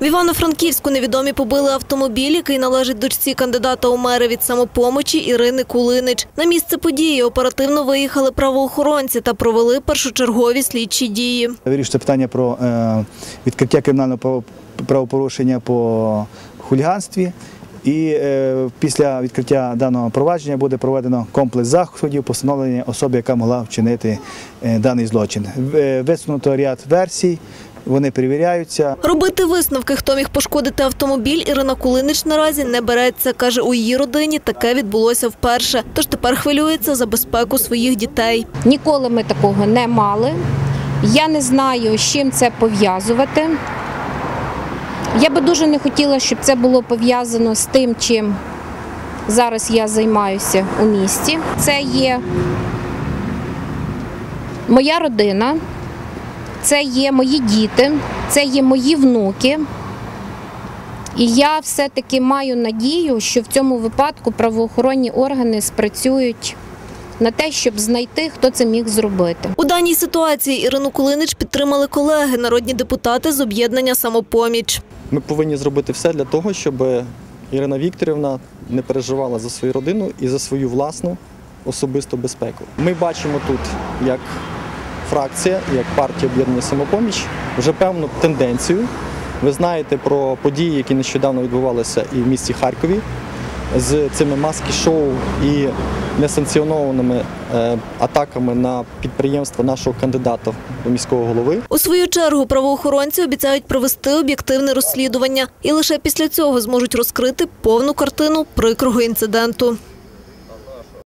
В Івано-Франківську невідомі побили автомобіль, який належить дочці кандидата у мери від самопомочі Ірини Кулинич. На місце події оперативно виїхали правоохоронці та провели першочергові слідчі дії. Вирішується питання про е, відкриття кримінального право- правопорушення по хуліганстві. І е, після відкриття даного провадження буде проведено комплекс заходів по встановленню особи, яка могла вчинити е, даний злочин. Висунуто ряд версій, вони перевіряються. Робити висновки, хто міг пошкодити автомобіль, Ірина Кулинич наразі не береться. Каже, у її родині таке відбулося вперше. Тож тепер хвилюється за безпеку своїх дітей. Ніколи ми такого не мали. Я не знаю, з чим це пов'язувати. Я би дуже не хотіла, щоб це було пов'язано з тим, чим зараз я займаюся у місті. Це є моя родина, це є мої діти, це є мої внуки. І я все-таки маю надію, що в цьому випадку правоохоронні органи спрацюють на те, щоб знайти, хто це міг зробити. У даній ситуації Ірину Кулинич підтримали колеги, народні депутати з об'єднання «Самопоміч». Ми повинні зробити все для того, щоб Ірина Вікторівна не переживала за свою родину і за свою власну особисту безпеку. Ми бачимо тут, як фракція, як партія об'єднання самопоміч, вже певну тенденцію. Ви знаєте про події, які нещодавно відбувалися і в місті Харкові з цими маски-шоу і несанкціонованими е, атаками на підприємства нашого кандидата до міського голови. У свою чергу правоохоронці обіцяють провести об'єктивне розслідування і лише після цього зможуть розкрити повну картину прикрого інциденту.